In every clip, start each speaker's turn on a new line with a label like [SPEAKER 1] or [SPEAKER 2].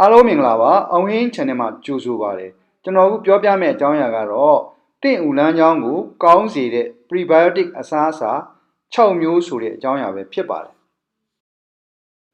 [SPEAKER 1] အားလုံးမင်္ဂလာပါအောင်ရင်း channel မှာကြိုဆိုပါရစေကျွန်တော်အခုပြောပြမယ့်အကြောင်းအရာကတော့တင့်ဦးလန်းချောင်းကိုကောင်းစေတဲ့ prebiotic အစားအစာ6မျိုးဆိုတဲ့အကြောင်းအရာပဲဖြစ်ပါတယ်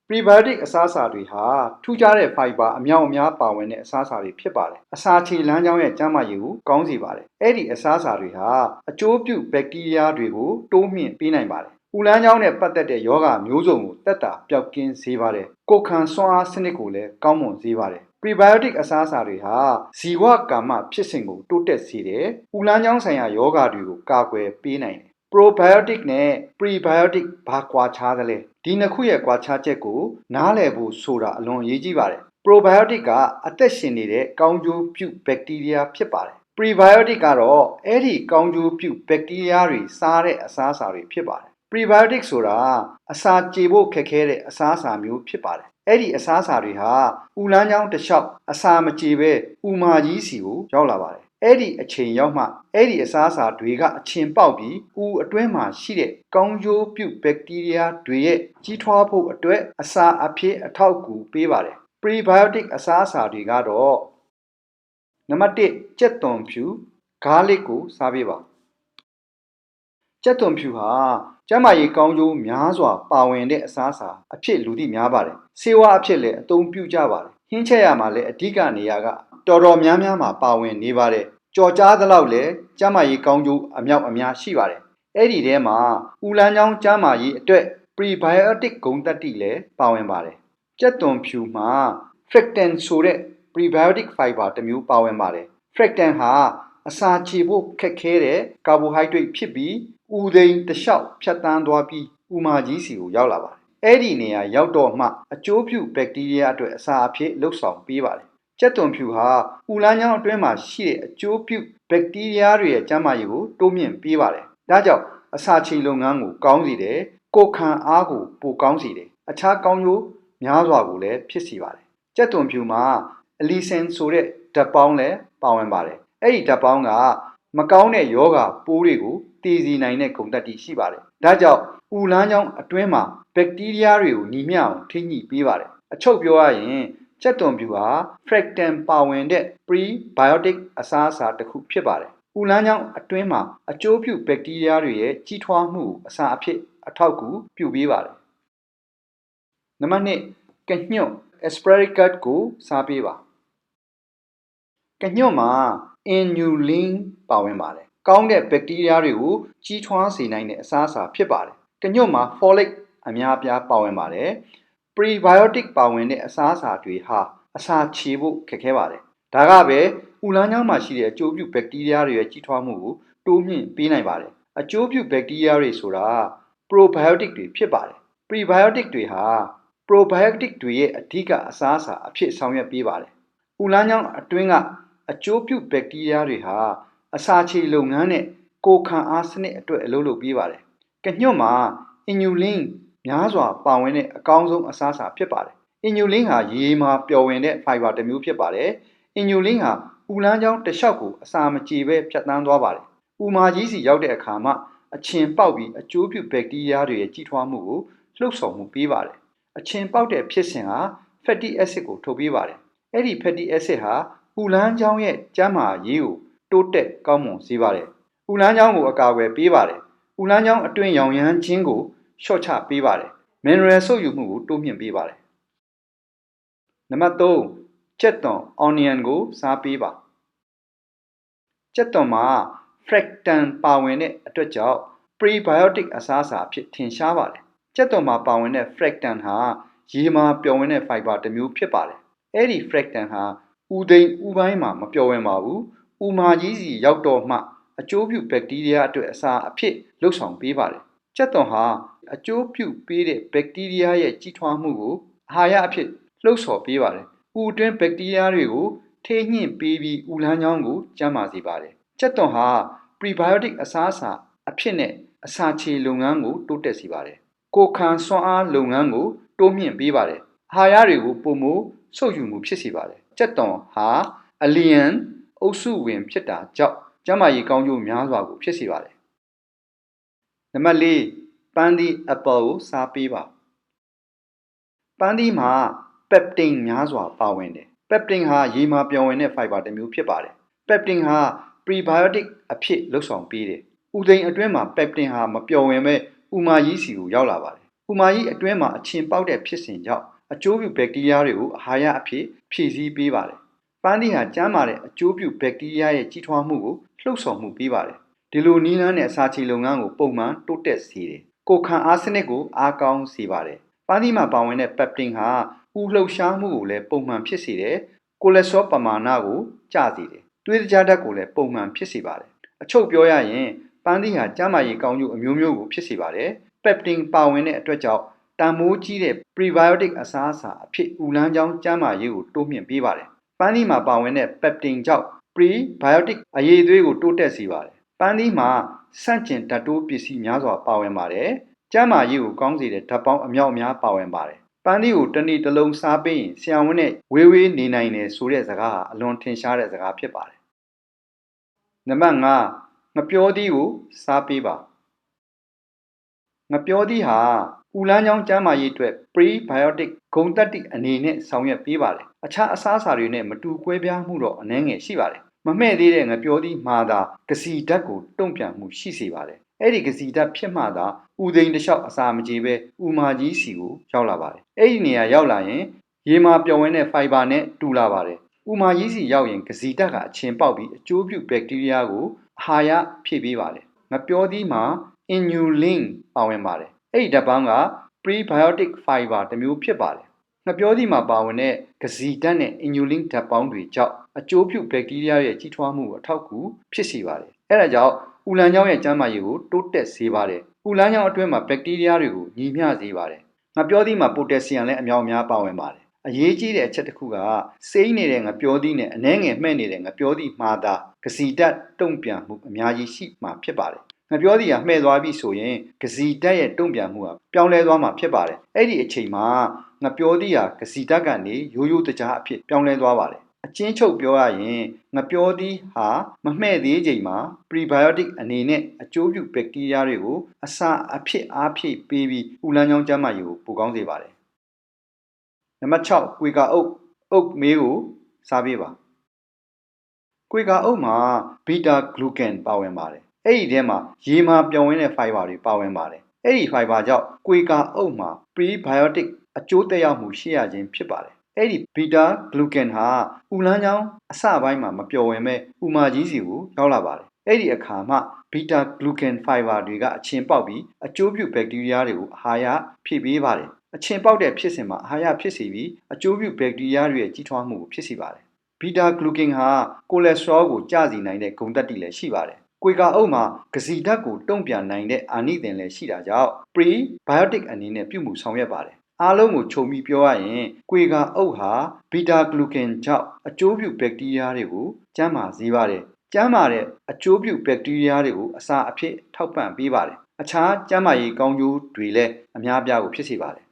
[SPEAKER 1] prebiotic အစားအစာတွေဟာထူးခြားတဲ့ fiber အမြောက်အများပါဝင်တဲ့အစားအစာတွေဖြစ်ပါတယ်အစာချေလမ်းကြောင်းရဲ့ကျန်းမာရေးကိုကောင်းစေပါတယ်အဲ့ဒီအစားအစာတွေဟာအကျိုးပြုဘက်တီးရီးယားတွေကိုတိုးမြှင့်ပေးနိုင်ပါတယ် ဦးလန်းချောင်းနဲ့ပတ်သက်တဲ့ယောဂမျိုးစုံကိုတက်တာပျောက်ကင်းစေပါတယ်ကိုယ်ခံစွမ်းအားစနစ်ကိုလည်းကောင်းမွန်စေပါတယ် prebiotic အစားအစာတွေဟာဇီဝကာမဖြစ်စဉ်ကိုတိုးတက်စေတယ်ဦးလန်းချောင်းဆိုင်ရာယောဂတွေကိုကာကွယ်ပေးနိုင်တယ် probiotic နဲ့ prebiotic ဘာကွာခြားသလဲဒီနှစ်ခုရဲ့ကွာခြားချက်ကိုနားလည်ဖို့ဆိုတာအလွန်အရေးကြီးပါတယ် probiotic ကအသက်ရှင်နေတဲ့ကောင်းကျိုးပြုဘက်တီးရီးယားဖြစ်ပါတယ် prebiotic ကတော့အဲ့ဒီကောင်းကျိုးပြုဘက်တီးရီးယားတွေစားတဲ့အစားအစာတွေဖြစ်ပါတယ် prebiotic ဆိုတာအစာကြေဖို့ခက်ခဲတဲ့အစားအစာမျိုးဖြစ်ပါတယ်အဲ့ဒီအစားအစာတွေဟာဥလန်းချောင်းတစ်လျှောက်အစာမကြေပဲဥမာကြီးစီကိုရောက်လာပါတယ်အဲ့ဒီအချိန်ရောက်မှအဲ့ဒီအစားအစာတွေကအချင်ပေါက်ပြီးဥအတွင်းမှာရှိတဲ့ကောင်းကျိုးပြုဘက်တီးရီးယားတွေရဲ့ကြီးထွားဖို့အတွက်အစာအဖြစ်အထောက်အကူပေးပါတယ် prebiotic အစားအစာတွေကတော့နံပါတ်1ကြက်သွန်ဖြူဂါလစ်ကိုစားပေးပါ ကြက်သွန်ဖြူဟာကျန်းမာရေးကောင်းကျိုးများစွာပါဝင်တဲ့အစားအစာအဖြစ်လူသိများပါတယ်ဆေးဝါးအဖြစ်လည်းအသုံးပြုကြပါတယ်ဟင်းချက်ရမှာလည်းအဓိကနေရာကတော်တော်များများမှာပါဝင်နေပါတယ်ကြော်ကြားသလောက်လည်းကျန်းမာရေးကောင်းကျိုးအမြောက်အများရှိပါတယ်အဲ့ဒီထဲမှာဥလန်းချောင်းကျန်းမာရေးအတွက် prebiotic ဂုဏ်သတ္တိလည်းပါဝင်ပါတယ်ကြက်သွန်ဖြူမှာ fructan ဆိုတဲ့ prebiotic fiber တစ်မျိုးပါဝင်ပါတယ် fructan ဟာ အစာချေဖို့ခက်ခဲတဲ့ carbohydrate ဖြစ်ပြီးဥသိမ်းတစ်လျှောက်ဖြတ်တန်းသွားပြီးဥမာကြီးစီကိုရောက်လာပါတယ်အဲ့ဒီနေရာရောက်တော့မှအကျိုးပြုဘက်တီးရီးယားအတွက်အစာအဖြစ်လှုပ်ဆောင်ပေးပါတယ်ကြက်သွန်ဖြူဟာဥလန်းချောင်းအတွင်းမှာရှိတဲ့အကျိုးပြုဘက်တီးရီးယားတွေရဲ့ကျန်းမာရေးကိုတိုးမြှင့်ပေးပါတယ်ဒါကြောင့်အစာချေလုပ်ငန်းကိုကောင်းစေတယ်ကိုယ်ခံအားကိုပိုကောင်းစေတယ်အခြားကောင်းကျိုးများစွာကိုလည်းဖြစ်စေပါတယ်ကြက်သွန်ဖြူမှာအလီဆင်ဆိုတဲ့ဓာတ်ပေါင်းလည်းပါဝင်ပါတယ် အဲ့ဒီဓာတ်ပေါင်းကမကောင်းတဲ့ယောဂပိုးတွေကိုတည်စီနိုင်တဲ့ဂုဏ်သတ္တိရှိပါတယ်ဒါကြောင့်ဥလန်းချောင်းအတွင်းမှာဘက်တီးရီးယားတွေကိုညီမျှအောင်ထိညှိပေးပါတယ်အချုပ်ပြောရရင်ကြက်သွန်ဖြူဟာ fractan ပါဝင်တဲ့ prebiotic အစားအစာတစ်ခုဖြစ်ပါတယ်ဥလန်းချောင်းအတွင်းမှာအကျိုးပြုဘက်တီးရီးယားတွေရဲ့ကြီးထွားမှုအစာအဖြစ်အထောက်အကူပြုပေးပါတယ်နံပါတ်1ကညွန့် asparagus ကိုစားပေးပါကညွန့်မှာ inulin ပါဝင်ပါတယ်ကောင်းတဲ့ဘက်တီးရီးယားတွေကိုကြီးထွားစေနိုင်တဲ့အစားအစာဖြစ်ပါတယ်ကညွန့်မှာ folic အများအပြားပါဝင်ပါတယ် prebiotic ပါဝင်တဲ့အစားအစာတွေဟာအစာချေဖို့ခက်ခဲပါတယ်ဒါကပဲဥလန်းချောင်းမှာရှိတဲ့အကျိုးပြုဘက်တီးရီးယားတွေရဲ့ကြီးထွားမှုကိုတိုးမြှင့်ပေးနိုင်ပါတယ်အကျိုးပြုဘက်တီးရီးယားတွေဆိုတာ probiotic တွေဖြစ်ပါတယ် prebiotic တွေဟာ probiotic တွေရဲ့အဓိကအစားအစာအဖြစ်ဆောင်ရွက်ပေးပါတယ်ဥလန်းချောင်းအတွင်းက အကျိုးပြုဘက်တီးရီးယားတွေဟာအစာချေလုပ်ငန်းနဲ့ကိုယ်ခံအားစနစ်အတွက်အလုပ်လုပ်ပေးပါတယ်။ကညွန့်မှာ inulin များစွာပါဝင်တဲ့အကောင်းဆုံးအစားအစာဖြစ်ပါတယ်။ inulin ဟာရေမှာပျော်ဝင်တဲ့ fiber တစ်မျိုးဖြစ်ပါတယ်။ inulin ဟာဥလန်းချောင်းတစ်လျှောက်ကိုအစာမကြေပဲဖြတ်တန်းသွားပါတယ်။ဥမာကြီးစီရောက်တဲ့အခါမှာအချင်ပေါက်ပြီးအကျိုးပြုဘက်တီးရီးယားတွေရဲ့ကြီးထွားမှုကိုလှုပ်ဆောင်မှုပေးပါတယ်။အချင်ပေါက်တဲ့ဖြစ်စဉ်ဟာ fatty acid ကိုထုတ်ပေးပါတယ်။အဲ့ဒီ fatty acid ဟာ ဥလန်းချောင်းရဲ့ကျန်းမာရေးကိုတိုးတက်ကောင်းမွန်စေပါတယ်။ဥလန်းချောင်းကိုအကာအကွယ်ပေးပါတယ်။ဥလန်းချောင်းအတွင်းရောင်ရမ်းခြင်းကိုလျှော့ချပေးပါတယ်။ mineral ဆုပ်ယူမှုကိုတိုးမြှင့်ပေးပါတယ်။နံပါတ်3ကြက်သွန် onion ကိုစားပေးပါ။ကြက်သွန်မှာ fractan ပါဝင်တဲ့အတွက်ကြောင့် prebiotic အစားအစာအဖြစ်ထင်ရှားပါတယ်။ကြက်သွန်မှာပါဝင်တဲ့ fractan ဟာရေမှာပျော်ဝင်တဲ့ fiber တစ်မျိုးဖြစ်ပါတယ်။အဲ့ဒီ fractan ဟာ ဥသိမ်းဥပိုင်းမှာမပျော်ဝင်ပါဘူး။ဥမာကြီးစီရောက်တော့မှအကျိုးပြုဘက်တီးရီးယားအတွက်အစာအဖြစ်လှုပ်ဆောင်ပေးပါတယ်။ကြက်သွန်ဟာအကျိုးပြုပေးတဲ့ဘက်တီးရီးယားရဲ့ကြီးထွားမှုကိုအာဟာရအဖြစ်လှုပ်ဆော်ပေးပါတယ်။ဥအတွင်းဘက်တီးရီးယားတွေကိုထိညှင့်ပေးပြီးဥလန်းချောင်းကိုကျန်းမာစေပါတယ်။ကြက်သွန်ဟာ prebiotic အစားအစာအဖြစ်နဲ့အစာချေလုပ်ငန်းကိုတိုးတက်စေပါတယ်။ကိုခံစွမ်းအားလုပ်ငန်းကိုတိုးမြှင့်ပေးပါတယ်။အာဟာရတွေကိုပုံမဆုပ်ယူမှုဖြစ်စေပါတယ်။ ကြက်သွန်ဟာအလျင်အုပ်စုဝင်ဖြစ်တာကြောင့်ကျန်းမာရေးကောင်းကျိုးများစွာကိုဖြစ်စေပါတယ်။နံပါတ်၄ပန်းသီး apple ကိုစားပေးပါ။ပန်းသီးမှာပက်ပတင်များစွာပါဝင်တယ်ပက်ပတင်ဟာရေမှာပျော်ဝင်တဲ့ fiber တစ်မျိုးဖြစ်ပါတယ်ပက်ပတင်ဟာ prebiotic အဖြစ်လှုပ်ဆောင်ပေးတယ်ဥသိမ်းအတွင်းမှာပက်ပတင်ဟာမပျော်ဝင်မဲ့ဥမာကြီးစီကိုရောက်လာပါတယ်ဥမာကြီးအတွင်းမှာအချင်ပေါက်တဲ့ဖြစ်စဉ်ကြောင့် အကျိုးပြုဘက်တီးရီးယားတွေကိုအာဟာရအဖြစ်ဖြည့်ဆည်းပေးပါတယ်ပန်းသီးဟာကျန်းမာတဲ့အကျိုးပြုဘက်တီးရီးယားရဲ့ကြီးထွားမှုကိုလှုပ်ဆောင်မှုပေးပါတယ်ဒီလိုနီးလန်းတဲ့အစာချေလုပ်ငန်းကိုပုံမှန်တိုးတက်စေတယ်ကိုယ်ခံအားစနစ်ကိုအားကောင်းစေပါတယ်ပန်းသီးမှာပါဝင်တဲ့ပက်ပတင်ဟာဥလှုပ်ရှားမှုကိုလည်းပုံမှန်ဖြစ်စေတယ်ကိုလက်စထရောပမာဏကိုကျစေတယ်သွေးကြားဓာတ်ကိုလည်းပုံမှန်ဖြစ်စေပါတယ်အချုပ်ပြောရရင်ပန်းသီးဟာကျန်းမာရေးကောင်းကျိုးအမျိုးမျိုးကိုဖြစ်စေပါတယ်ပက်ပတင်ပါဝင်တဲ့အတွက်ကြောင့် တန်မိုးကြီးတဲ့ prebiotic အစားအစာအဖြစ်ဥလန်းချောင်းကျန်းမာရေးကိုတိုးမြှင့်ပေးပါတယ်ပန်းသီးမှာပါဝင်တဲ့ peptin ကြောင့် prebiotic အရေးအသွေးကိုတိုးတက်စေပါတယ်ပန်းသီးမှာဆန့်ကျင်ဓာတ်တိုးပစ္စည်းများစွာပါဝင်ပါတယ်ကျန်းမာရေးကိုကောင်းစေတဲ့ဓာတ်ပေါင်းအမြောက်အများပါဝင်ပါတယ်ပန်းသီးကိုတစ်နေ့တစ်လုံးစားပေးရင်ဆရာဝန်နဲ့ဝေးဝေးနေနိုင်တယ်ဆိုတဲ့စကားဟာအလွန်ထင်ရှားတဲ့စကားဖြစ်ပါတယ်နံပါတ်5ငပြောသီးကိုစားပေးပါငပြောသီးဟာ ဥလန်းချောင်းကျန်းမာရေးအတွက် prebiotic ဂုဏ်သတ္တိအနေနဲ့ဆောင်ရွက်ပေးပါတယ်အခြားအစားအစာတွေနဲ့မတူကွဲပြားမှုတော့အနည်းငယ်ရှိပါတယ်မမဲ့သေးတဲ့ငပြောသီးမှာသာကစီဓာတ်ကိုတုံ့ပြန်မှုရှိစေပါတယ်အဲ့ဒီကစီဓာတ်ဖြစ်မှသာဥသိမ်းတစ်လျှောက်အစာမကြေပဲဥမာကြီးစီကိုရောက်လာပါတယ်အဲ့ဒီနေရာရောက်လာရင်ရေမာပျော်ဝင်တဲ့ fiber နဲ့တူလာပါတယ်ဥမာကြီးစီရောက်ရင်ကစီဓာတ်ကအချင်းပေါက်ပြီးအကျိုးပြုဘက်တီးရီးယားကိုအာဟာရဖြည့်ပေးပါတယ်ငပြောသီးမှာ inulin ပါဝင်ပါတယ် အဲ့ဒီဓာတ်ပေါင်းက prebiotic fiber တစ်မျိုးဖြစ်ပါတယ်။ငပြောသည့်မှာပါဝင်တဲ့ဂဇီဓာတ်နဲ့ inulin ဓာတ်ပေါင်းတွေကြောင့်အကျိုးပြုဘက်တီးရီးယားရဲ့ကြီးထွားမှုကိုအထောက်အကူဖြစ်စေပါတယ်။အဲဒါကြောင့်ဥလန်ချောင်းရဲ့ကျန်းမာရေးကိုတိုးတက်စေပါတယ်။ဥလန်ချောင်းအတွင်းမှာဘက်တီးရီးယားတွေကိုညီမျှစေပါတယ်။ငပြောသည့်မှာပိုတက်ဆီယမ်လည်းအများအများပါဝင်ပါတယ်။အရေးကြီးတဲ့အချက်တစ်ခုကစိမ့်နေတဲ့ငပြောသည့်နဲ့အနှဲငယ်မှဲ့နေတဲ့ငပြောသည့်မှာသာဂစီဓာတ်တုံ့ပြန်မှုအများကြီးရှိမှာဖြစ်ပါတယ် ငပြောသည်ကမှဲ့သွားပြီဆိုရင်ဂစီတက်ရဲ့တုံ့ပြန်မှုကပြောင်းလဲသွားမှာဖြစ်ပါတယ်အဲ့ဒီအချိန်မှာငပြောသည်ဟာဂစီတက်ကနေရိုးရိုးတကြားအဖြစ်ပြောင်းလဲသွားပါတယ်အချင်းချုပ်ပြောရရင်ငပြောသည်ဟာမမှဲ့သေးချိန်မှာ prebiotic အနေနဲ့အကျိုးပြုဘက်တီးရီးယားတွေကိုအစာအဖြစ်အားဖြည့်ပေးပြီးဥလန်းချောင်းကျန်းမာရေးကိုပိုကောင်းစေပါတယ်နံပါတ်6ကွေကာအုပ်အုပ်မေးကိုစားပေးပါကွေကာအုပ်မှာဘီတာဂလူကန်ပါဝင်ပါတယ် အဲ့ဒီထဲမှာရေမှာပျော်ဝင်တဲ့ fiber တွေပါဝင်ပါတယ်အဲ့ဒီ fiber ကြောင့်ကွေကာအုပ်မှာ prebiotic အကျိုးသက်ရောက်မှုရှိရခြင်းဖြစ်ပါတယ်အဲ့ဒီ beta glucan ဟာဥလန်းချောင်းအစပိုင်းမှာမပျော်ဝင်မဲ့ဥမာကြီးစီကိုရောက်လာပါတယ်အဲ့ဒီအခါမှာ beta glucan fiber တွေကအချင်းပေါက်ပြီးအကျိုးပြုဘက်တီးရီးယားတွေကိုအာဟာရဖြည့်ပေးပါတယ်အချင်းပေါက်တဲ့ဖြစ်စဉ်မှာအာဟာရဖြစ်စေပြီးအကျိုးပြုဘက်တီးရီးယားတွေရဲ့ကြီးထွားမှုကိုဖြစ်စေပါတယ်ဘီတာဂလူကင်ဟာကိုလက်စထရောကိုကျစေနိုင်တဲ့ဂုဏ်သတ္တိလည်းရှိပါတယ်။ ကွေကာအုပ်မှာဂစီဓာတ်ကိုတုံ့ပြန်နိုင်တဲ့အာနိသင်လည်းရှိတာကြောင့် prebiotic အနေနဲ့ပြုမှုဆောင်ရွက်ပါတယ်။အားလုံးကိုခြုံပြီးပြောရရင်ကွေကာအုပ်ဟာဘီတာဂလူကင်ကြောင့်အကျိုးပြုဘက်တီးရီးယားတွေကိုကျန်းမာစေပါတယ်။ကျန်းမာတဲ့အကျိုးပြုဘက်တီးရီးယားတွေကိုအစာအဖြစ်ထောက်ပံ့ပေးပါတယ်။အခြားကျန်းမာရေးကောင်းကျိုးတွေလည်းအများပြားကိုဖြစ်စေပါတယ်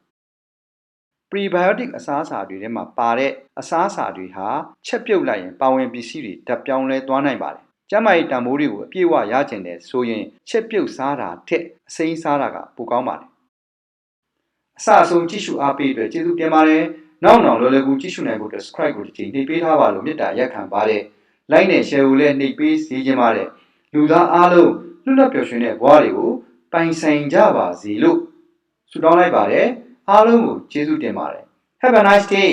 [SPEAKER 1] prebiotic အစားအစာတွေထဲမှာပါတဲ့အစားအစာတွေဟာချက်ပြုတ်လိုက်ရင်ပါဝင်ပစ္စည်းတွေဓာတ်ပြောင်းလဲသွားနိုင်ပါတယ်။ ကျန်းမာရေးတန်ဖိုးတွေကိုအပြည့်အဝရကျင်တယ်ဆိုရင်ချက်ပြုတ်စားတာထက်အစိမ်းစားတာကပိုကောင်းပါတယ်။အစအဆုံးကြည့်ရှုအားပေးအတွက်ကျေးဇူးတင်ပါတယ်။နောက်နောက်လောလောကူကြည့်ရှုနိုင်ဖို့ subscribe ကိုတစ်ချိန်နှိပ်ပေးထားပါလို့မေတ္တာရက်ခံပါတယ်။ like နဲ့ share ကိုလည်းနှိပ်ပေးစေချင်ပါတယ်။လူသားအားလုံးလွတ်လပ်ပျော်ရွှင်တဲ့ဘဝတွေကိုပိုင်ဆိုင်ကြပါစေလို့ဆုတောင်းလိုက်ပါတယ်။အားလုံးကိုကျေးဇူးတင်ပါတယ် Have a nice day